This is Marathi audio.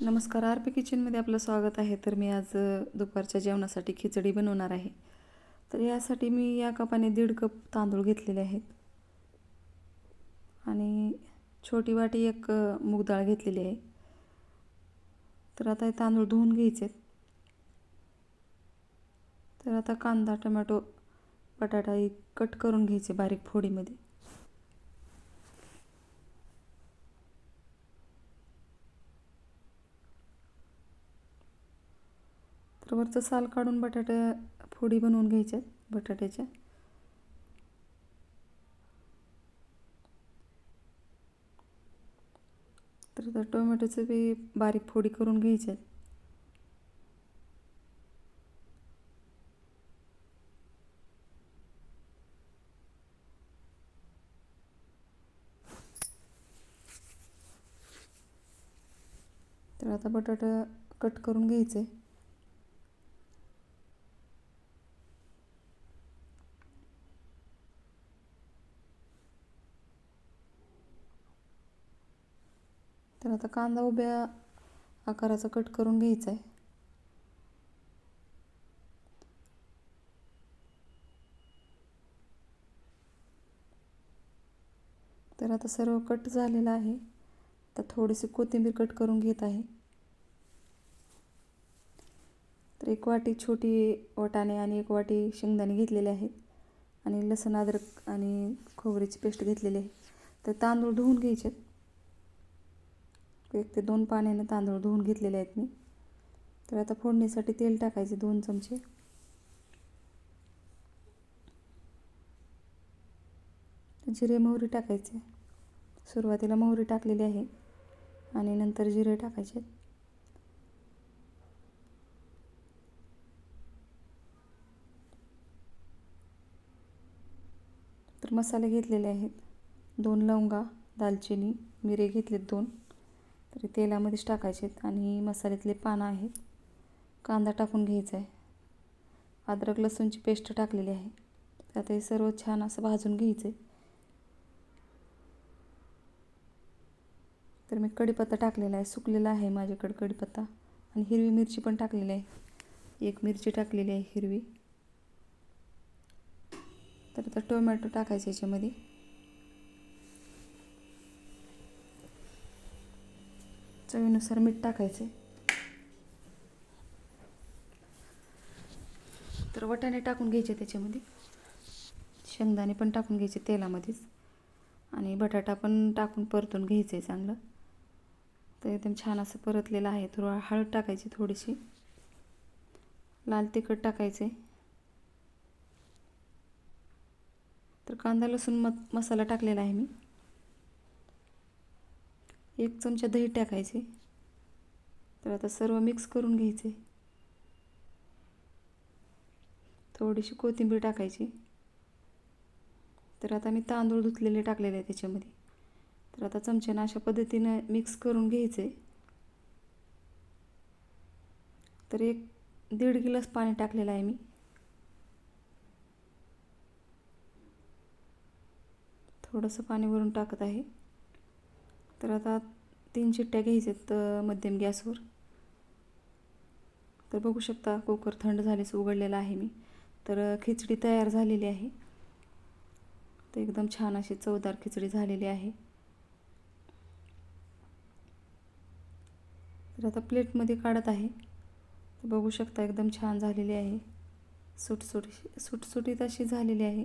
नमस्कार आर पी किचनमध्ये आपलं स्वागत आहे. तर मी आज दुपारच्या जेवणासाठी खिचडी बनवणार आहे. तर यासाठी मी या कपाने दीड कप तांदूळ घेतलेले आहेत. आणि छोटी वाटी एक मूग डाळ घेतलेली आहे. तर आता हे तांदूळ धुवून घ्यायचे तर आता कांदा टमॅटो बटाटा कट करून घ्यायचे बारीक फोडीमध्ये. तर वरचं साल काढून बटाट्या फोडी बनवून घ्यायच्या बटाट्याच्या तर आता टोमॅटोचं बी बारीक फोडी करून घ्यायच्या तर आता बटाटा कट करून घ्यायचे. तर आता कांदा उभ्या आकाराचा कट करून घ्यायचा आहे. तर आता सर्व कट झालेलं आहे. आता थोडीशी कोथिंबीर कट करून घेत आहे. तर एक वाटी छोटी वाटाणे आणि एक वाटी शेंगदाणे घेतलेले आहेत. आणि लसण अद्रक आणि खोबऱ्याची पेस्ट घेतलेली आहे. तर तांदूळ धुवून घ्यायचे एक ते दोन पाण्याने तांदूळ धुवून घेतलेले आहेत मी. तर आता फोडणीसाठी तेल टाकायचे दोन चमचे. जिरे मोहरी टाकायचे. सुरुवातीला मोहरी टाकलेली आहे आणि नंतर जिरे टाकायचे. तर मसाले घेतलेले आहेत. दोन लवंगा दालचिनी मिरे घेतलेत दोन. तरी तेलामध्येच टाकायचे आहेत आणि मसाल्यातले पानं आहेत. कांदा टाकून घ्यायचा आहे. अद्रक लसूणची पेस्ट टाकलेली आहे. त्यात हे सर्व छान असं भाजून घ्यायचं आहे तर मी कढीपत्ता टाकलेला आहे. सुकलेला आहे माझ्याकडे कढीपत्ता. आणि हिरवी मिरची पण टाकलेली आहे. एक मिरची टाकलेली आहे हिरवी. तर आता टोमॅटो टाकायचे याच्यामध्ये. चवीनुसार मीठ टाकायचे. तर वटाणे टाकून घ्यायचे त्याच्यामध्ये. शेंगदाणे पण टाकून घ्यायचे तेलामध्येच. आणि बटाटा पण टाकून परतून घ्यायचं आहे चांगलं. तर एकदम छान असं परतलेलं आहे. थोडं हळद टाकायची थोडीशी. लाल तिखट टाकायचे तर कांदा लसूण म मसाला टाकलेला आहे मी. एक चमचा दही टाकायचे. तर आता सर्व मिक्स करून घ्यायचे. थोडीशी कोथिंबीर टाकायची. तर आता मी तांदूळ धुतलेले टाकलेले आहे त्याच्यामध्ये. तर आता चमच्यानं अशा पद्धतीनं मिक्स करून घ्यायचे. तर एक दीड गिलास पाणी टाकलेलं आहे मी. थोडंसं पाणी वरून टाकत आहे. तर आता तीन शिट्ट्या घ्यायच्यात मध्यम गॅसवर. तर बघू शकता कुकर थंड झाल्यास उघडलेला आहे मी. तर खिचडी तयार झालेली आहे. तर एकदम छान अशी चवदार खिचडी झालेली आहे. तर आता प्लेटमध्ये काढत आहे. तर बघू शकता एकदम छान झालेली आहे. सुटसुट सुटसुटीत अशी झालेली आहे.